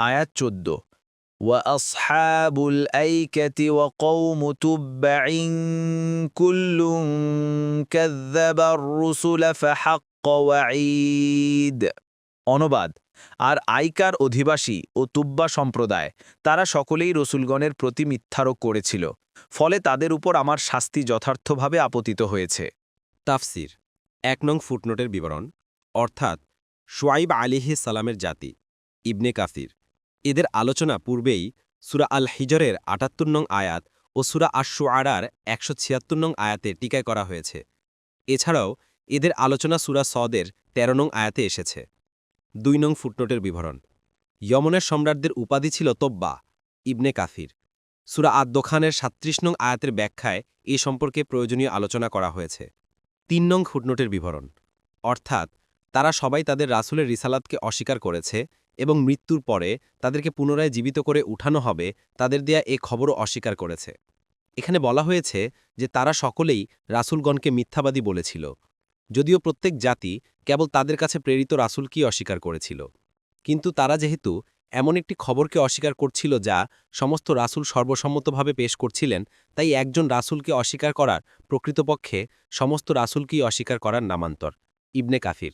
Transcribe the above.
আয়াত চোদ্দ وأصحاب الأيكة وقوم تبع كل كذب الرسل فحق وعيد অনুবাদ আর আইকার অধিবাসী ও তুব্বা সম্প্রদায় তারা সকলেই রসুলগণের প্রতি মিথ্যারোপ করেছিল ফলে তাদের উপর আমার শাস্তি যথার্থভাবে আপতিত হয়েছে তাফসির এক নং ফুটনোটের বিবরণ অর্থাৎ সোয়াইব আলিহি সালামের জাতি ইবনে কাসির এদের আলোচনা পূর্বেই সুরা আল হিজরের আটাত্তর নং আয়াত ও সুরা আশু আড়ার একশো ছিয়াত্তর নং আয়াতে টিকায় করা হয়েছে। এছাড়াও এদের আলোচনা সুরা সদের ১৩ নং আয়াতে এসেছে। দুই নং ফুটনোটের বিবরণ। ইয়মনের সম্রাটদের উপাধি ছিল তোব্বা ইবনে কাফির সুরা আদ্দোখানের সাত্রিশ নং আয়াতের ব্যাখ্যায় এ সম্পর্কে প্রয়োজনীয় আলোচনা করা হয়েছে। তিন নং ফুটনোটের বিবরণ। অর্থাৎ তারা সবাই তাদের রাসুলের রিসালাতকে অস্বীকার করেছে এবং মৃত্যুর পরে তাদেরকে পুনরায় জীবিত করে উঠানো হবে, তাদের দেয়া এ খবরও অস্বীকার করেছে। এখানে বলা হয়েছে যে তারা সকলেই রাসুলগণকে মিথ্যাবাদী বলেছিল। যদিও প্রত্যেক জাতি কেবল তাদের কাছে প্রেরিত রাসুলকেই অস্বীকার করেছিল। কিন্তু তারা যেহেতু এমন একটি খবরকে অস্বীকার করছিল যা সমস্ত রাসুল সর্বসম্মতভাবে পেশ করছিলেন, তাই একজন রাসুলকে অস্বীকার করার প্রকৃতপক্ষে সমস্ত রাসুলকেই অস্বীকার করার নামান্তর। ইবনে কাফির